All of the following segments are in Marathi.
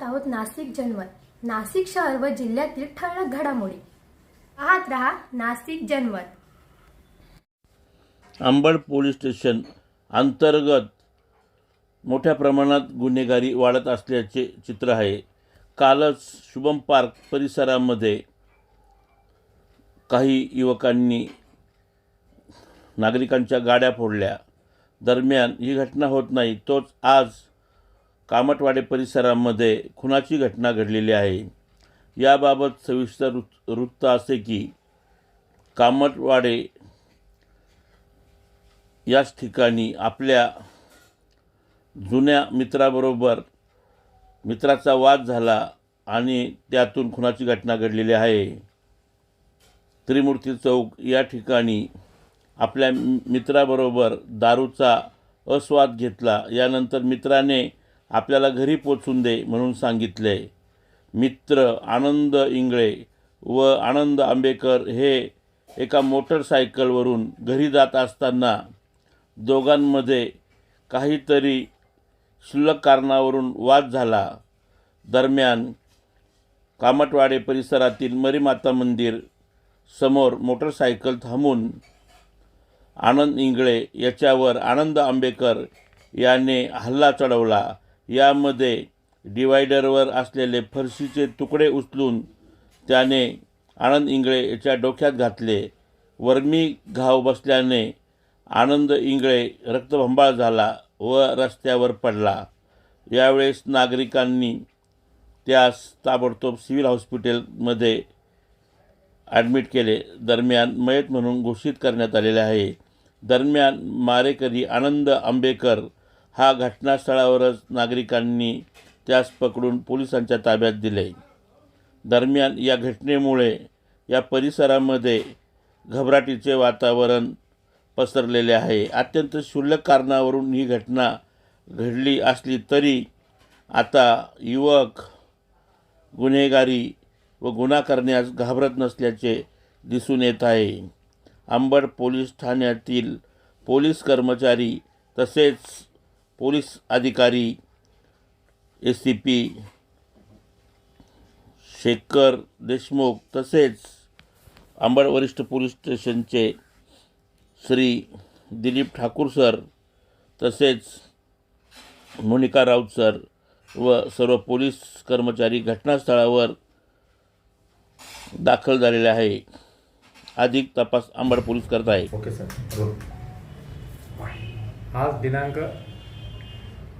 आहोत नाशिक जनमत नाशिक शहर व जिल्ह्यातील ठळक घडामोडी. पाहत रहा नाशिक जनमत अंबड पोलीस स्टेशन अंतर्गत मोठ्या प्रमाणात गुन्हेगारी वाढत असल्याचे चित्र आहे. कालच शुभम पार्क परिसरामध्ये काही युवकांनी नागरिकांच्या गाड्या फोडल्या. दरम्यान ही घटना होत नाही तोच आज कामटवाडे परिसरामध्ये खुनाची घटना घडलेली आहे. याबाबत सविस्तर वृत्त वृत्त असे की कामटवाडे याच ठिकाणी आपल्या जुन्या मित्राबरोबर मित्राचा वाद झाला आणि त्यातून खुनाची घटना घडलेली आहे. त्रिमूर्ती चौक या ठिकाणी आपल्या मित्राबरोबर दारूचा अस्वाद घेतला. यानंतर मित्राने आपल्याला घरी पोचून दे म्हणून सांगितले. मित्र आनंद इंगळे व आनंद आंबेकर हे एका मोटरसायकलवरून घरी जात असताना दोघांमध्ये काहीतरी क्षुल्लक कारणावरून वाद झाला. दरम्यान कामटवाडे परिसरातील मरीमाता मंदिर समोर मोटरसायकल थांबून आनंद इंगळे याच्यावर आनंद आंबेकर याने हल्ला चढवला. यामध्ये डिवायडरवर असलेले फरशीचे तुकडे उचलून त्याने आनंद इंगळे याच्या डोक्यात घातले. वर्मी घाव बसल्याने आनंद इंगळे रक्तभंबाळ झाला व रस्त्यावर पडला. यावेळेस नागरिकांनी त्यास ताबडतोब सिव्हिल हॉस्पिटलमध्ये ॲडमिट केले. दरम्यान मयत म्हणून घोषित करण्यात आलेले आहे. दरम्यान मारेकरी आनंद आंबेकर हा घटनास्थळावरच नागरिकांनी त्यास पकडून पोलिसांच्या ताब्यात दिले. दरम्यान या घटनेमुळे या परिसरामध्ये घबराटीचे वातावरण पसरलेले आहे. अत्यंत क्षुल्लक कारणावरून ही घटना घडली असली तरी आता युवक गुन्हेगारी व गुन्हा करण्यास घाबरत नसल्याचे दिसून येत आहे. अंबड पोलीस ठाण्यातील पोलीस कर्मचारी तसेच पोलीस अधिकारी S C P Shekhar Deshmukh तसेच आंबड वरिष्ठ पोलीस स्टेशनचे श्री दिलीप ठाकूर सर तसेच मोनिका राऊत सर व सर्व पोलीस कर्मचारी घटनास्थळावर दाखल झालेले आहे. अधिक तपास आंबड पोलीस करत आहे. Okay sir. आज दिनांक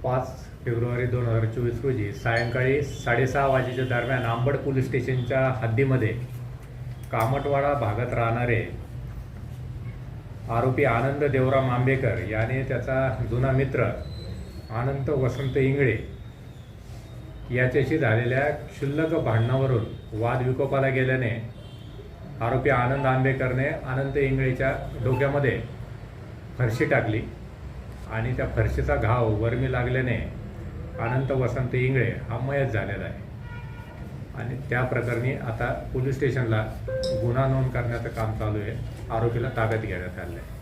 पाच फेब्रुवारी दोन हजार चोवीस रोजी सायंकाळी साडेसहा वाजेच्या दरम्यान आंबड पोलीस स्टेशनच्या हद्दीमध्ये कामटवाडा भागात राहणारे आरोपी आनंद देवराम आंबेकर याने त्याचा जुना मित्र आनंद वसंत इंगळे याच्याशी झालेल्या क्षुल्लक भांडणावरून वाद विकोपाला गेल्याने आरोपी आनंद आंबेकरने आनंद इंगळेच्या डोक्यामध्ये फरशी टाकली. आणि त्या फरशीचा घाव वर्मी लागल्याने अनंत वसंत इंगळे हा मयत झालेला आहे. आणि त्या प्रकरणी आता पोलीस स्टेशनला गुन्हा नोंद करण्याचं काम चालू आहे. आरोपीला ताब्यात घेण्यात आलं आहे